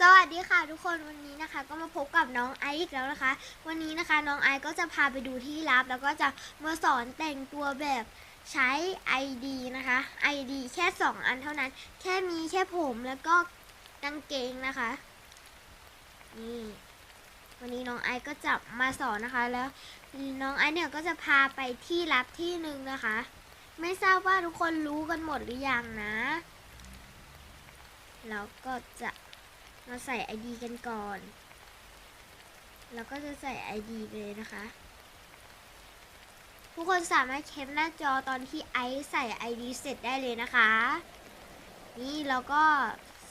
สวัสดีค่ะทุกคนวันนี้นะคะ ก็มาพบกับน้องไอซ์อีกแล้วนะคะ วันนี้นะคะน้องไอซ์ก็จะพาไปดูที่ลับ แล้วก็จะมาสอนแต่งตัวแบบใช้ ID นะคะ ID แค่ 2 อันเท่านั้น แค่มีแค่ผมแล้วก็กางเกงนะคะนี่วันนี้น้องไอซ์ก็จะมาสอนนะคะ แล้วน้องไอซ์เนี่ยก็จะพาไปที่ลับที่หนึ่งนะคะ ไม่ทราบว่าทุกคนรู้กันหมดหรือยังนะแล้วก็จะ มาใส่ ID กันก่อนแล้วก็จะใส่ ID ไปเลยนะคะ ทุกคนสามารถแคหน้าจอตอนที่ไอซ์ใส่ ID เสร็จได้เลยนะคะ นี่เราก็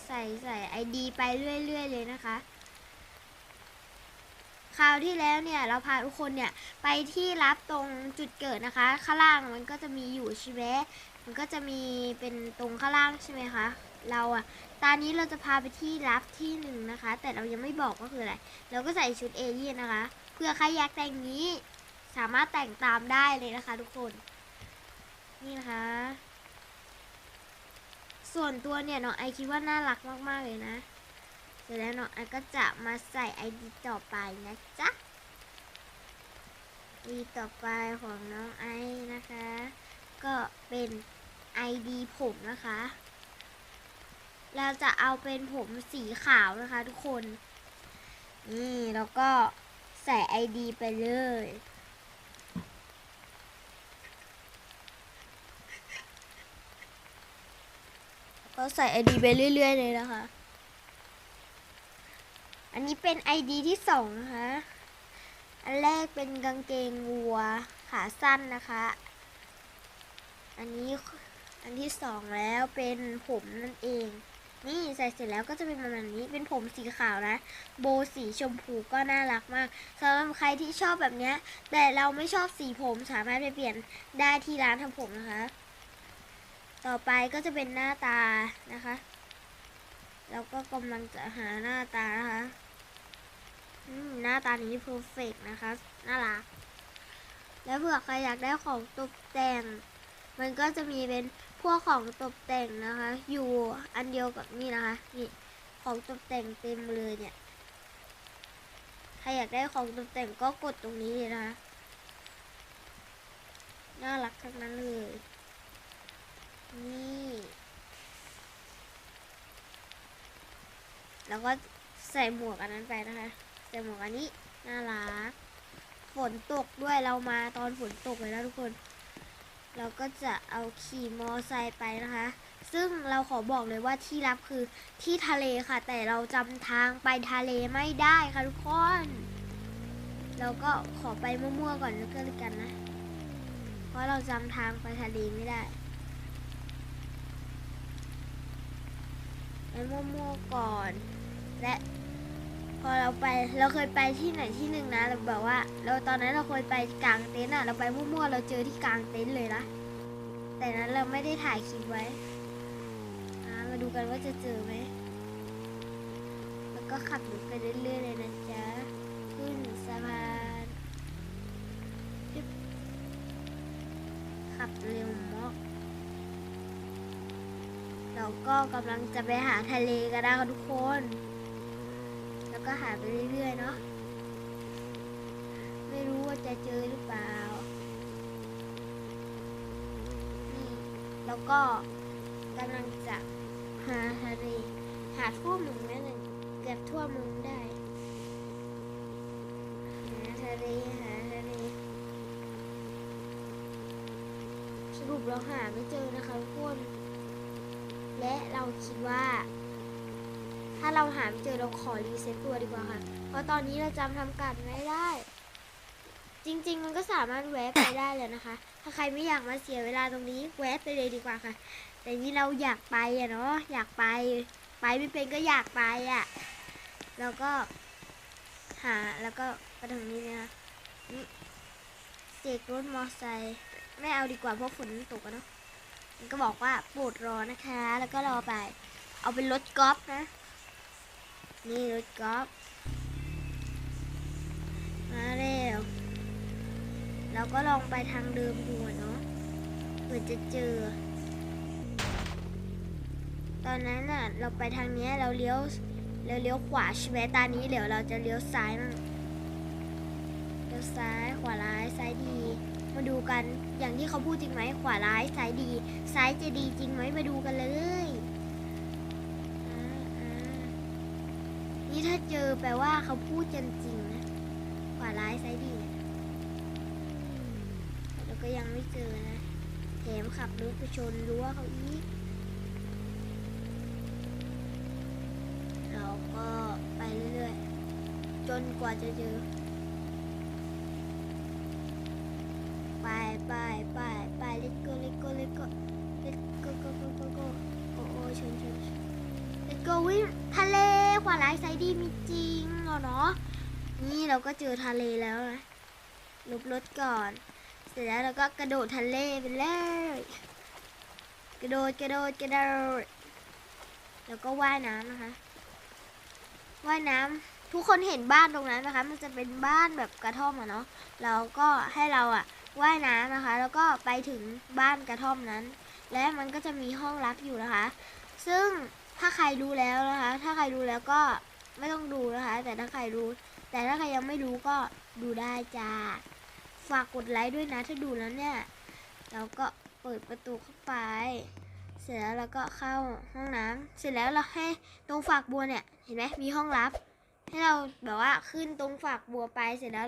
ใส่ใส่ ID ไปเรื่อย ๆ เลยนะคะคราวที่แล้วเนี่ยเราพาทุกคนเนี่ยไปที่รับตรงจุดเกิดนะคะ ข้างล่างมันก็จะมีอยู่ใช่ไหมมันก็จะมีเป็นตรงข้างล่างใช่ไหมคะ เราอะตอนนี้เราจะพาไปที่รับที่หนึ่งนะคะ แต่เรายังไม่บอกว่าคืออะไร เราก็ใส่ชุดเอเลี่ยนนะคะ เพื่อใครอยากแต่งนี้สามารถแต่งตามได้เลยนะคะ ทุกคน นี่นะคะ ส่วนตัวเนี่ยน้องไอคิดว่าน่ารักมากๆเลยนะเสร็จแล้วน้องไอก็จะมาใส่ไอดีต่อไปนะจ๊ะดีต่อไปของน้องไอนะคะ ก็เป็น ID ผมนะคะ เราจะเอาเป็นผมสีขาวนะคะทุกคน นี่แล้วก็ใส่ ID ไปเลย ก็ใส่ ID ไปเรื่อย ๆ เลยนะคะ อันนี้เป็น ID ที่สองนะคะ อันแรกเป็นกางเกงวัวขาสั้นนะคะ อันนี้อันที่สองแล้วเป็นผมนั่นเอง นี่ใส่เสร็จแล้วก็จะเป็นประมาณนี้เป็นผมสีขาวนะ โบสีชมพูก็น่ารักมากสำหรับใครที่ชอบแบบเนี้ยแต่เราไม่ชอบสีผมสามารถไปเปลี่ยนได้ที่ร้านทำผมนะคะ ต่อไปก็จะเป็นหน้าตานะคะเราก็กำลังจะหาหน้าตานะคะหน้าตานี้เพอร์เฟกนะคะ น่ารัก แล้วเผื่อใครอยากได้ของตกแต่ง มันก็จะมีเป็น พวกของตกแต่งนะคะ อยู่อันเดียวกับนี่นะคะนี่ของตกแต่งเต็มเลยเนี่ยใครอยากได้ของตกแต่งก็กดตรงนี้เลยนะคะน่ารักทั้งนั้นเลยนี่ แล้วก็ใส่หมวกอันนั้นไปนะคะ ใส่หมวกอันนี้น่ารักฝนตกด้วยเรามาตอนฝนตกเลยนะทุกคน เราก็จะเอาขี่มอไซค์ไปนะคะ ซึ่งเราขอบอกเลยว่าที่รับคือที่ทะเลค่ะ แต่เราจำทางไปทะเลไม่ได้ค่ะทุกคน เราก็ขอไปมั่วๆก่อนแล้วกันนะ เพราะเราจำทางไปทะเลไม่ได้ไปมั่วๆก่อน และ พอเราไปเราเคยไปที่ไหนที่หนึ่งนะเราแบบว่า เราตอนนั้นเราเคยไปกลางเต็นท์อะเราไปมั่วๆเราเจอที่กลางเต็นท์เลยนะแต่นั้นเราไม่ได้ถ่ายคลิปไว้มาดูกันว่าจะเจอไหมแล้วก็ขับรถไปเรื่อยๆเลยนะจ๊ะขึ้นสะพานขับเร็วมากเราก็กำลังจะไปหาทะเลกันนะทุกคน ก็หาไปเรื่อยๆเนาะไม่รู้ว่าจะเจอหรือเปล่านี่แล้วก็กำลังจะหาทะเลหาทั่วเมืองนั่นเองเกือบทั่วเมืองได้หาทะเลหาทะเลสรุปเราหาไม่เจอนะคะทุกคนและเราคิดว่า ถ้าเราหาไม่เจอเราขอรีเซ็ตตัวดีกว่าค่ะ เพราะตอนนี้เราจำทำการไม่ได้ จริง ๆ มันก็สามารถแวะไปได้เลยนะคะ ถ้าใครไม่อยากมาเสียเวลาตรงนี้แวะไปเลยดีกว่าค่ะ แต่นี่เราอยากไปอะเนาะอยากไป ไปไม่เป็นก็อยากไปอะแล้วก็หาแล้วก็ไปทางนี้นะคะเสกรถมอไซค์ไม่เอาดีกว่าเพราะฝนมันตกอะเนาะมันก็บอกว่าโปรดรอนะคะ แล้วก็รอไป เอาเป็นรถกอล์ฟนะ นี่รถกอล์ฟมาเร็วเราก็ลองไปทางเดิมดูอะเนาะเผื่อจะเจอ ตอนนั้นน่ะ เราไปทางนี้เราเลี้ยวแล้วเลี้ยวขวาใช่ไหมตอนนี้เดี๋ยวเราจะเลี้ยวซ้ายมั่งเลี้ยวซ้ายขวาร้ายซ้ายดี มาดูกันอย่างที่เขาพูดจริงไหมขวาร้ายซ้ายดี ซ้ายจะดีจริงไหมมาดูกันเลยอ่าอ่า นี่ถ้าเจอแปลว่าเขาพูดจริงจริงๆนะขวาร้ายซ้ายดีแล้วก็ยังไม่เจอนะแถมขับรถไปชนรั้วเขาอีกเราก็ไปเรื่อยๆ จนกว่าจะเจอ ไปไปไปไป let's go let's go let's go let's go go go go go โอ้โอ้ชนชนชน let's go วิ่งทะเล ขวาร้ายไซดีมีจริงเหรอเนาะนี่เราก็เจอทะเลแล้วนะลบรถก่อน เสร็จแล้วเราก็กระโดดทะเลไปเลย กระโดดกระโดดกระโดดแล้วก็ว่ายน้ำนะคะ ว่ายน้ำทุกคนเห็นบ้านตรงนั้นนะคะ มันจะเป็นบ้านแบบกระท่อมอะเนาะเราก็ให้เราอะว่ายน้ำนะคะ แล้วก็ไปถึงบ้านกระท่อมนั้น และมันก็จะมีห้องลับอยู่นะคะ ซึ่ง ถ้าใครรู้แล้วนะคะ ถ้าใครรู้แล้วก็ไม่ต้องดูนะคะ แต่ถ้าใครรู้ แต่ถ้าใครยังไม่รู้ก็ดูได้จ้า ฝากกดไลค์ด้วยนะ ถ้าดูแล้วเนี่ย เราก็เปิดประตูเข้าไป เสร็จแล้วเราก็เข้าห้องน้ำเสร็จแล้วเราให้ตรงฝักบัวเนี่ย เห็นไหมมีห้องลับ ให้เราแบบว่าขึ้นตรงฝักบัวไป เสร็จแล้ว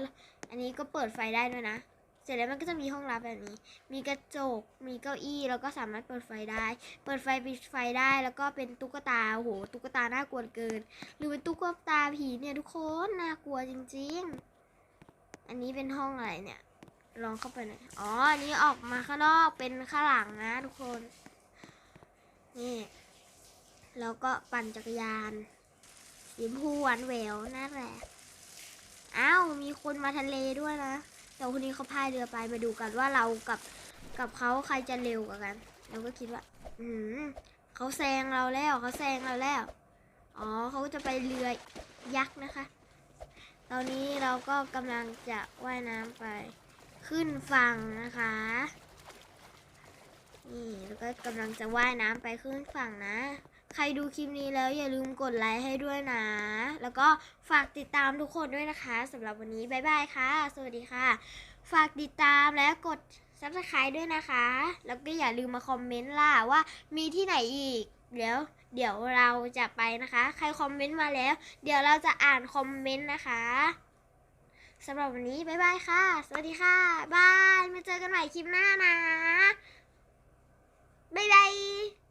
อันนี้ก็เปิดไฟได้ด้วยนะ เสร็จแล้วมันก็จะมีห้องลับแบบนี้ มีกระจก มีเก้าอี้ แล้วก็สามารถเปิดไฟได้ เปิดไฟปิดไฟได้ แล้วก็เป็นตุ๊กตา โอ้โห ตุ๊กตาน่ากลัวเกิน หรือเป็นตุ๊กตาผีเนี่ยทุกคน น่ากลัวจริง ๆ อันนี้เป็นห้องอะไรเนี่ย ลองเข้าไปหน่อย อ๋อ อันนี้ออกมาข้างนอก เป็นข้างหลังนะทุกคน นี่ แล้วก็ปั่นจักรยานสีชมพูหวานแหววน่าแหละอ้าว มีคนมาทะเลด้วยนะ แต่คนนี้เขาพายเรือไปมาดูกันว่าเรากับกับเขาใครจะเร็วกว่ากัน เราก็คิดว่า อืมเขาแซงเราแล้วเขาแซงเราแล้ว อ๋อเขาจะไปเรือยักษ์นะคะ ตอนนี้เราก็กำลังจะว่ายน้ำไปขึ้นฝั่งนะคะนี่แล้วก็กำลังจะว่ายน้ำไปขึ้นฝั่งนะ ใครดูคลิปนี้แล้วอย่าลืมกดไลค์ให้ด้วยนะ แล้วก็ฝากติดตามทุกคนด้วยนะคะสำหรับวันนี้บ๊ายบายค่ะ สวัสดีค่ะ ฝากติดตามและกด subscribe ด้วยนะคะ แล้วก็อย่าลืมมาคอมเมนต์ล่ะว่ามีที่ไหนอีก เดี๋ยว เดี๋ยวเราจะไปนะคะ ใครคอมเมนต์มาแล้ว เดี๋ยวเราจะอ่านคอมเมนต์นะคะสำหรับวันนี้บ๊ายบายค่ะ สวัสดีค่ะบาย มาเจอกันใหม่คลิปหน้านะบ๊ายบาย